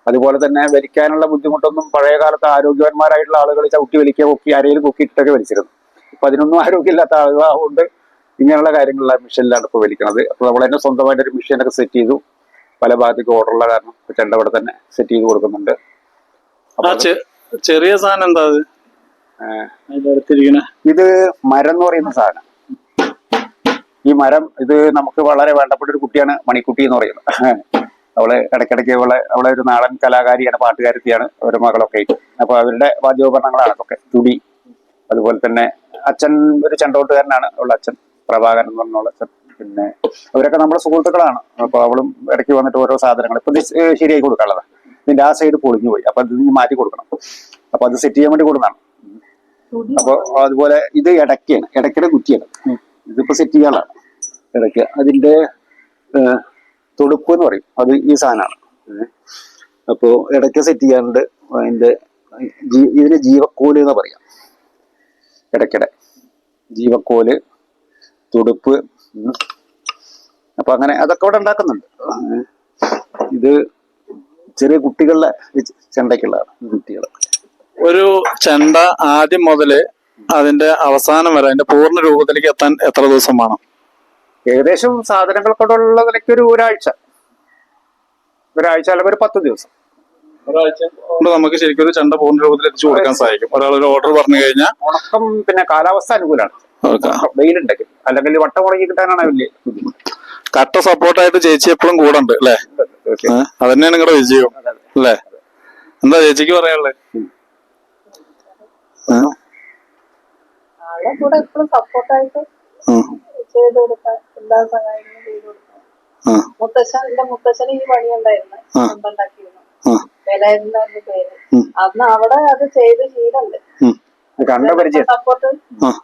അതുപോലെ തന്നെ വലിക്കാനുള്ള ബുദ്ധിമുട്ടൊന്നും പഴയ കാലത്ത് ആരോഗ്യവാന്മാരായിട്ടുള്ള ആളുകൾ ചവിട്ടി വലിക്കുക കൊക്കി അരയിൽ പൊക്കിയിട്ടൊക്കെ വലിച്ചിരുന്നു. ഇപ്പൊ അതിനൊന്നും ആരോഗ്യമില്ലാത്ത ആളുകൾ അതുകൊണ്ട് ഇങ്ങനെയുള്ള കാര്യങ്ങളിലാണ് മിഷനിലാണ് ഇപ്പോൾ വലിക്കുന്നത് അപ്പോൾ നമ്മൾ തന്നെ സ്വന്തമായിട്ട് ഒരു മിഷനൊക്കെ സെറ്റ് ചെയ്തു. പല ഭാഗത്തേക്ക് ഓർഡറുള്ള കാരണം ചെണ്ട അവിടെ തന്നെ സെറ്റ് ചെയ്ത് കൊടുക്കുന്നുണ്ട്. ചെറിയ സാധനം എന്താ ഇത് മരം എന്ന് പറയുന്ന സാധനം. ഈ മരം ഇത് നമുക്ക് വളരെ വേണ്ടപ്പെട്ട ഒരു കുട്ടിയാണ് മണിക്കുട്ടി എന്ന് പറയുന്നത്. അവൾ ഇടയ്ക്കിടയ്ക്ക് അവളെ അവളെ ഒരു നാടൻ കലാകാരിയാണ് പാട്ടുകാരത്തിയാണ് ഒരു മകളൊക്കെ ആയിട്ട്. അപ്പൊ അവരുടെ വാദ്യോപകരണങ്ങളാണ് അതൊക്കെ. തുടി അതുപോലെ തന്നെ അച്ഛൻ ഒരു ചെണ്ടോട്ടുകാരനാണ് ഉള്ള അച്ഛൻ പ്രഭാകരൻ എന്ന് പറഞ്ഞുള്ള അച്ഛൻ. പിന്നെ അവരൊക്കെ നമ്മുടെ സുഹൃത്തുക്കളാണ്. അപ്പൊ അവളും ഇടയ്ക്ക് വന്നിട്ട് ഓരോ സാധനങ്ങൾ ഇപ്പൊ ശരിയായി കൊടുക്കാനുള്ളതാണ് ഇതിന്റെ ആ സൈഡ് പൊളിഞ്ഞു പോയി അപ്പൊ അത് നീ മാറ്റി കൊടുക്കണം. അപ്പൊ അത് സെറ്റ് ചെയ്യാൻ വേണ്ടി കൊടുക്കണം അപ്പൊ അതുപോലെ ഇത് ഇടയ്ക്കാണ്. ഇടയ്ക്കയുടെ കുറ്റിയാണ്. ഇതിപ്പോ സെറ്റ് ചെയ്യാനാണ് ഇടയ്ക്ക് അതിന്റെ തുടുപ്പ് എന്ന് പറയും. അത് ഈ സാധനമാണ്. ഏഹ്. അപ്പോ ഇടയ്ക്ക് സെറ്റ് ചെയ്യാറുണ്ട്. അതിന്റെ ഇതിന് ജീവക്കോൽ എന്ന് പറയാം. ഇടയ്ക്കിടെ. ജീവക്കോൽ തുടുപ്പ്. അപ്പൊ അങ്ങനെ അതൊക്കെ ഇവിടെ ഉണ്ടാക്കുന്നുണ്ട്. ഇത് ചെറിയ കുട്ടികളുടെ ചെണ്ടയ്ക്കുള്ളതാണ് കുട്ടികൾ ഒരു ചെണ്ട ആദ്യം മുതൽ അതിന്റെ അവസാനം വരെ അതിന്റെ പൂർണ രൂപത്തിലേക്ക് എത്താൻ എത്ര ദിവസം വേണം? ഏകദേശം സാധനങ്ങൾ കൊണ്ടുള്ള നിലയ്ക്ക് ഒരു ഒരാഴ്ച. ഒരാഴ്ച അല്ലെങ്കിൽ ഒരു പത്ത് ദിവസം. കൊണ്ട് നമുക്ക് ശരിക്കും ഒരു ചണ്ട പൂർണ രൂപത്തിൽ എത്തിച്ചു കൊടുക്കാൻ സാധിക്കും. ഒരാൾ ഒരു ഓർഡർ പറഞ്ഞു കഴിഞ്ഞാൽ ഉണക്കം പിന്നെ കാലാവസ്ഥ അനുകൂലമാണ്. വെയിലുണ്ടെങ്കിൽ. അല്ലെങ്കിൽ വട്ടം ഉണങ്ങി കിട്ടാനാണ് വലിയ കട്ട സപ്പോർട്ടായിട്ട് ചേച്ചി എപ്പോഴും കൂടെ ഉണ്ട് അല്ലേ. അതന്നെയാണ് നിങ്ങളുടെ വിജയം അല്ലേ? എന്താ ചേച്ചിക്ക് പറയാനുള്ളത് മുത്തശ്ശൻ എന്റെ മുത്തശ്ശന് ഈ പണി ഉണ്ടായിരുന്നു. ഉണ്ടാക്കിയിരുന്നു. വേലായിരുന്ന പേര്. അന്ന് അവിടെ അത് ചെയ്ത് ശീലമുണ്ട്. കണ്ട പരിചയം. സപ്പോർട്ട്.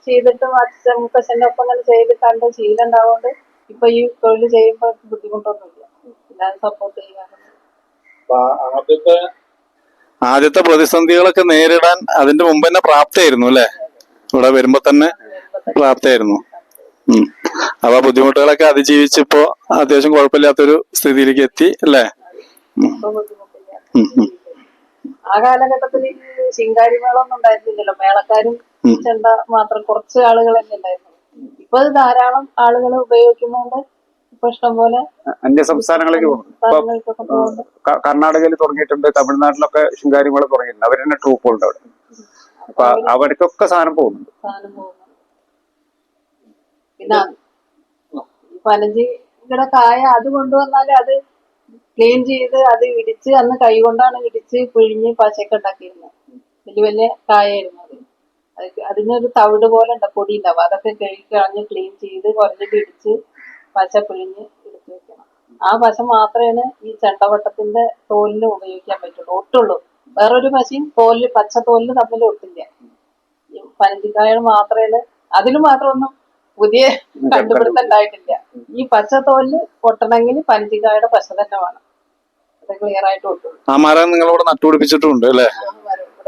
ചെയ്തിട്ടും അച്ഛൻ മുത്തശ്ശന്റെ ഒപ്പം അങ്ങനെ ചെയ്ത് കണ്ട് ശീലം ഉണ്ടാവുകൊണ്ട് ഇപ്പൊ ഈ തൊഴിൽ ചെയ്യുമ്പോ ബുദ്ധിമുട്ടൊന്നുമില്ല. എല്ലാവരും സപ്പോർട്ട് ചെയ്യാറുണ്ട്. ആദ്യത്തെ ആദ്യത്തെ പ്രതിസന്ധികളൊക്കെ നേരിടാൻ അതിന്റെ മുമ്പ് തന്നെ പ്രാപ്തയായിരുന്നു അല്ലേ? ഇവിടെ വരുമ്പോ തന്നെ പ്രാപ്തയായിരുന്നു. അപ്പൊ ബുദ്ധിമുട്ടുകളൊക്കെ അതിജീവിച്ചിപ്പോ അത്യാവശ്യം കുഴപ്പമില്ലാത്തൊരു സ്ഥിതിയിലേക്ക് എത്തി അല്ലേ? ആ കാലഘട്ടത്തിൽ ശിങ്കാരി മേളൊന്നും ഉണ്ടായിരുന്നില്ലല്ലോ. മേളക്കാരും ചെണ്ട മാത്രം കുറച്ച് ആളുകൾ തന്നെ ഉണ്ടായിരുന്നു. ഇപ്പൊ ഇത് ധാരാളം ആളുകൾ ഉപയോഗിക്കുന്നതുകൊണ്ട് ഇപ്പൊ ഇഷ്ടംപോലെ അന്യ സംസ്ഥാനങ്ങളിലേക്ക് പോകുന്നു. കർണാടകയിൽ തുടങ്ങിയിട്ടുണ്ട് തമിഴ്നാട്ടിലൊക്കെ ശൃംഗാരികൾ തുടങ്ങിയിട്ടുണ്ട്. അവർ തന്നെ ട്രൂപ്പുണ്ട് അവിടെ. അപ്പൊ അവർക്കൊക്കെ സാധനം പോകുന്നുണ്ട്. പിന്നെ പനഞ്ചിയുടെ കായ അത് കൊണ്ടുവന്നാലേ അത് ക്ലീൻ ചെയ്ത് അത് ഇടിച്ച് അന്ന് കൈകൊണ്ടാണ് ഇടിച്ച് പിഴിഞ്ഞ് പശയൊക്കെ ഉണ്ടാക്കിയിരുന്നത്. വലിയ വലിയ കായായിരുന്നു അത്. അത് അതിനൊരു തവിട് പോലെ ഉണ്ട് പൊടി ഉണ്ടാവും. അതൊക്കെ കഴുകി കളഞ്ഞ് ക്ലീൻ ചെയ്ത് കുറഞ്ഞിട്ട് ഇടിച്ച് പശ പിഴിഞ്ഞ് എടുത്ത് വെക്കണം. ആ പശ മാത്രമാണ് ഈ ചെണ്ടവട്ടത്തിന്റെ തോലിന് ഉപയോഗിക്കാൻ പറ്റുള്ളൂ. ഒട്ടുള്ളൂ. വേറൊരു പശയും തോലിൽ പച്ച തോലിന് തമ്മിൽ ഒട്ടില്ല. ഈ പനഞ്ചിക്കായ മാത്രമേ അതിന് മാത്രമൊന്നും പുതിയ കണ്ടുപിടുത്തം ഉണ്ടായിട്ടില്ല. ഈ പച്ച തോലിൽ ഒട്ടണമെങ്കിൽ പനഞ്ചിക്കായുടെ പശ തന്നെ വേണം അത് ക്ലിയർ ആയിട്ട് ഒട്ടുള്ളൂ ആ മരം നിങ്ങളിവിടെ നട്ടുപിടിപ്പിച്ചിട്ടുണ്ട് അല്ലേ?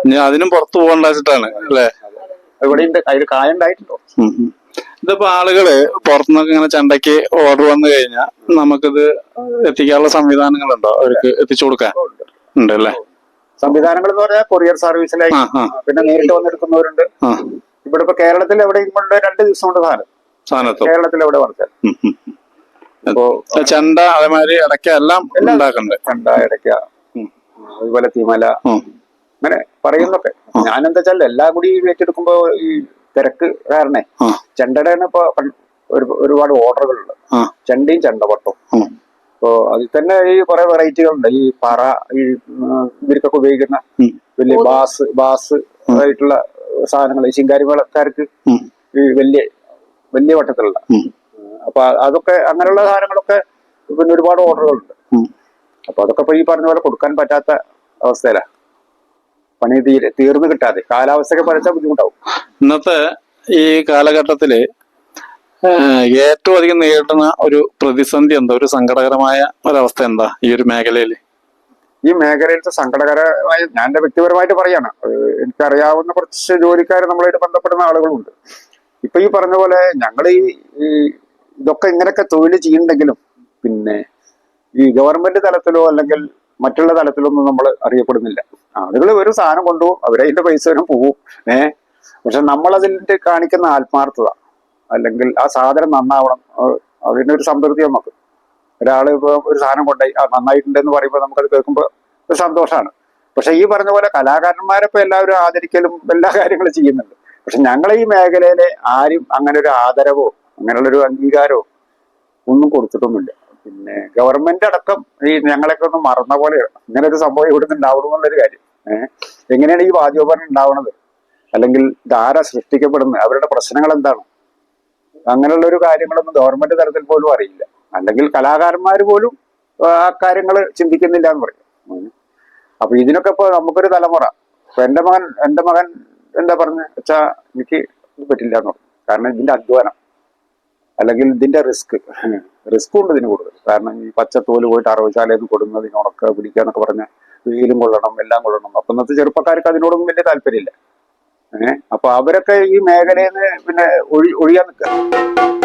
ഞാൻ അതിനും പുറത്തു പോകണ്ട വെച്ചിട്ടാണ് അല്ലേ? ഇവിടെ അതിൽ കായ ഉണ്ടായിട്ടുണ്ടോ. ഇതിപ്പോ ആളുകൾ പുറത്തുനിന്നൊക്കെ ഇങ്ങനെ ചണ്ടയ്ക്ക് ഓർഡർ വന്നു കഴിഞ്ഞാൽ നമുക്കിത് എത്തിക്കാനുള്ള സംവിധാനങ്ങളുണ്ടോ? അവർക്ക് എത്തിച്ചു കൊടുക്കാൻ? ഉണ്ട് അല്ലേ? സംവിധാനങ്ങൾ എന്ന് പറഞ്ഞാൽ കൊറിയർ സർവീസിലായി പിന്നെ നേരിട്ട് വന്നെടുക്കുന്നവരുണ്ട്. ആ. ഇവിടെ ഇപ്പൊ കേരളത്തിൽ എവിടെ കൊണ്ട് രണ്ട് ദിവസം കൊണ്ട് സാധനം. കേരളത്തിൽ എവിടെ പറഞ്ഞാൽ ഉം ചണ്ട അതേമാതിരി ഇടയ്ക്ക എല്ലാം ഉണ്ടാക്കുന്നുണ്ട്. ചണ്ട ഇടയ്ക്ക അതുപോലെ തിമല. അങ്ങനെ പറയുന്നൊക്കെ. ഞാൻ എന്താ വെച്ചാൽ എല്ലാം കൂടി ഏറ്റെടുക്കുമ്പോ ഈ തിരക്ക് കാരണേ ചെണ്ടയുടെ തന്നെ ഇപ്പൊ ഒരുപാട് ഓർഡറുകളുണ്ട്. ചെണ്ടയും ചെണ്ടപട്ടും. അപ്പോ അതിൽ തന്നെ ഈ കുറെ വെറൈറ്റികളുണ്ട്. ഈ പറ ഈ ഇവർക്കൊക്കെ ഉപയോഗിക്കുന്ന വലിയ ബാസ് ബാസ് ആയിട്ടുള്ള സാധനങ്ങൾ ഈ ശിങ്കാരി മേളക്കാർക്ക് ഈ വലിയ വലിയ വട്ടത്തിലുള്ള. അപ്പൊ അതൊക്കെ അങ്ങനെയുള്ള സാധനങ്ങളൊക്കെ പിന്നെ ഒരുപാട് ഓർഡറുകളുണ്ട്. അപ്പൊ അതൊക്കെ ഇപ്പൊ ഈ പറഞ്ഞ പോലെ കൊടുക്കാൻ പറ്റാത്ത അവസ്ഥയിലാ. പണി തീരെ തീർന്നു കിട്ടാതെ. കാലാവസ്ഥയൊക്കെ പഠിച്ചാൽ ബുദ്ധിമുട്ടാവും. ഇന്നത്തെ ഈ കാലഘട്ടത്തിൽ ഏറ്റവും അധികം നേരിടുന്ന ഒരു പ്രതിസന്ധി എന്താ? ഒരു സങ്കടകരമായ ഒരവസ്ഥ എന്താ ഈ ഒരു മേഖലയിൽ ഈ മേഖലയിലത്തെ സങ്കടകരമായ ഞാൻ എന്റെ വ്യക്തിപരമായിട്ട് പറയാണ്. എനിക്കറിയാവുന്ന കുറച്ച് ജോലിക്കാർ നമ്മളായിട്ട് ബന്ധപ്പെടുന്ന ആളുകളുണ്ട്. ഇപ്പൊ ഈ പറഞ്ഞ പോലെ ഞങ്ങൾ ഈ ഇതൊക്കെ ഇങ്ങനെയൊക്കെ തൊഴിൽ ചെയ്യുന്നുണ്ടെങ്കിലും പിന്നെ ഈ ഗവൺമെന്റ് തലത്തിലോ അല്ലെങ്കിൽ മറ്റുള്ള തലത്തിലൊന്നും നമ്മൾ അറിയപ്പെടുന്നില്ല. ആളുകൾ ഒരു സാധനം കൊണ്ടുപോകും അവരതിന്റെ പൈസ വരും പോവും ഏഹ് പക്ഷെ നമ്മൾ അതിന്റെ കാണിക്കുന്ന ആത്മാർത്ഥത അല്ലെങ്കിൽ ആ സാധനം നന്നാവണം അതിന്റെ ഒരു സംതൃപ്തി നമുക്ക്. ഒരാൾ ഇപ്പൊ ഒരു സാധനം കൊണ്ടായി ആ നന്നായിട്ടുണ്ടെന്ന് പറയുമ്പോൾ നമുക്കത് കേൾക്കുമ്പോൾ ഒരു സന്തോഷമാണ് പക്ഷെ ഈ പറഞ്ഞ പോലെ കലാകാരന്മാരെ ഇപ്പൊ എല്ലാവരും ആദരിക്കലും എല്ലാ കാര്യങ്ങളും ചെയ്യുന്നുണ്ട്. പക്ഷെ ഞങ്ങളെ ഈ മേഖലയിലെ ആരും അങ്ങനെ ഒരു ആദരവോ അങ്ങനെയുള്ള ഒരു അംഗീകാരമോ ഒന്നും കൊടുത്തിട്ടൊന്നുമില്ല. പിന്നെ ഗവൺമെന്റ് അടക്കം ഈ ഞങ്ങളെയൊക്കെ ഒന്ന് മറന്ന പോലെയാണ് ഇങ്ങനെ ഒരു സംഭവം ഇവിടുന്ന് ഉണ്ടാവണമെന്നുള്ളൊരു കാര്യം. ഏഹ് എങ്ങനെയാണ് ഈ വാദ്യോപകരണം ഉണ്ടാവുന്നത് അല്ലെങ്കിൽ ധാര സൃഷ്ടിക്കപ്പെടുന്നത്? അവരുടെ പ്രശ്നങ്ങൾ എന്താണ്? അങ്ങനെയുള്ള ഒരു കാര്യങ്ങളൊന്നും ഗവൺമെന്റ് തലത്തിൽ പോലും അറിയില്ല. അല്ലെങ്കിൽ കലാകാരന്മാർ പോലും ആ കാര്യങ്ങൾ ചിന്തിക്കുന്നില്ല എന്ന് പറയും. അപ്പൊ ഇതിനൊക്കെ ഇപ്പൊ നമുക്കൊരു തലമുറ. ഇപ്പൊ എന്റെ മകൻ എന്റെ മകൻ എന്താ പറഞ്ഞ? വെച്ചാ എനിക്ക് പറ്റില്ല എന്ന് പറഞ്ഞു കാരണം ഇതിന്റെ അധ്വാനം. അല്ലെങ്കിൽ ഇതിന്റെ റിസ്ക്. റിസ്ക് ഉണ്ട് ഇതിന് കൂടുതൽ. കാരണം ഈ പച്ചത്തോൽ പോയിട്ട് അറവശാലയിൽ നിന്ന് കൊടുക്കുന്നത് ഇതിനുണക്ക പിടിക്കുക എന്നൊക്കെ പറഞ്ഞ വെയിലും കൊള്ളണം എല്ലാം കൊള്ളണം. അപ്പൊ ഇന്നത്തെ ചെറുപ്പക്കാർക്ക് അതിനോടൊന്നും വലിയ താല്പര്യമില്ല. ഏഹ് അപ്പൊ അവരൊക്കെ ഈ മേഖലയിൽ നിന്ന് പിന്നെ ഒഴി ഒഴിയാൻ നിൽക്കുക.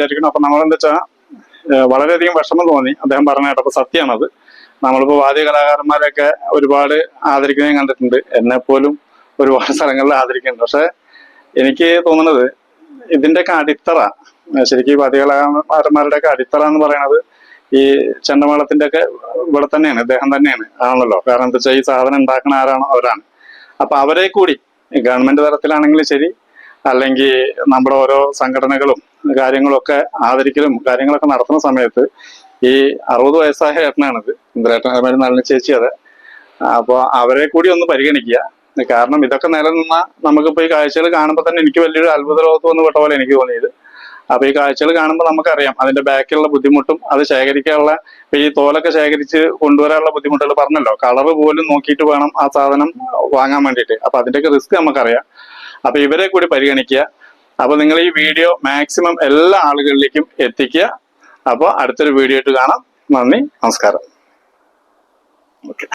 വിചാരിക്കണം അപ്പൊ നമ്മളെന്താ വെച്ചാൽ വളരെയധികം വിഷമം തോന്നി. അദ്ദേഹം പറഞ്ഞ കേട്ടപ്പോ സത്യമാണത്. നമ്മളിപ്പോ വാദ്യ കലാകാരന്മാരെയൊക്കെ ഒരുപാട് ആദരിക്കുന്നതും കണ്ടിട്ടുണ്ട്. എന്നെ പോലും ഒരുപാട് സ്ഥലങ്ങളിൽ ആദരിക്കുന്നുണ്ട്. പക്ഷെ എനിക്ക് തോന്നുന്നത് ഇതിന്റെയൊക്കെ അടിത്തറ ശരിക്കും വാദ്യ കലാകാരന്മാരുടെയൊക്കെ അടിത്തറ എന്ന് പറയുന്നത് ഈ ചെണ്ടമേളത്തിന്റെ ഒക്കെ ഇവിടെ തന്നെയാണ്. ഇദ്ദേഹം തന്നെയാണ്. ആണല്ലോ. കാരണം എന്താ വെച്ചാൽ ഈ സാധനം ഉണ്ടാക്കുന്ന ആരാണോ അവരാണ്. അപ്പൊ അവരെ കൂടി ഗവൺമെന്റ് തലത്തിലാണെങ്കിലും ശരി അല്ലെങ്കിൽ നമ്മുടെ ഓരോ സംഘടനകളും കാര്യങ്ങളൊക്കെ ആദരിക്കലും കാര്യങ്ങളൊക്കെ നടത്തുന്ന സമയത്ത് ഈ അറുപത് വയസ്സായ ഏട്ടനാണിത്. ഇന്ദ്രേട്ടൻ നളിനി ചേച്ചി അതെ. അപ്പോൾ അവരെ കൂടി ഒന്ന് പരിഗണിക്കുക. കാരണം ഇതൊക്കെ നിലനിന്ന നമുക്കിപ്പോൾ ഈ കാഴ്ചകൾ കാണുമ്പോൾ തന്നെ എനിക്ക് വലിയൊരു അത്ഭുത ലോകത്ത് വന്ന് പെട്ട പോലെ എനിക്ക് തോന്നിയത്. അപ്പൊ ഈ കാഴ്ചകൾ കാണുമ്പോൾ നമുക്കറിയാം അതിന്റെ ബാക്കിലുള്ള ബുദ്ധിമുട്ടും അത് ശേഖരിക്കാനുള്ള ഈ തോലൊക്കെ ശേഖരിച്ച് കൊണ്ടുവരാനുള്ള ബുദ്ധിമുട്ടുകൾ പറഞ്ഞല്ലോ. കളറ് പോലും നോക്കിയിട്ട് വേണം ആ സാധനം വാങ്ങാൻ വേണ്ടിയിട്ട്. അപ്പൊ അതിന്റെയൊക്കെ റിസ്ക് നമുക്കറിയാം. അപ്പൊ ഇവരെ കൂടി പരിഗണിക്കുക. അപ്പൊ നിങ്ങൾ ഈ വീഡിയോ മാക്സിമം എല്ലാ ആളുകളിലേക്കും എത്തിക്കുക. അപ്പോൾ അടുത്തൊരു വീഡിയോ ആയിട്ട് കാണാം. നന്ദി നമസ്കാരം. ഓക്കെ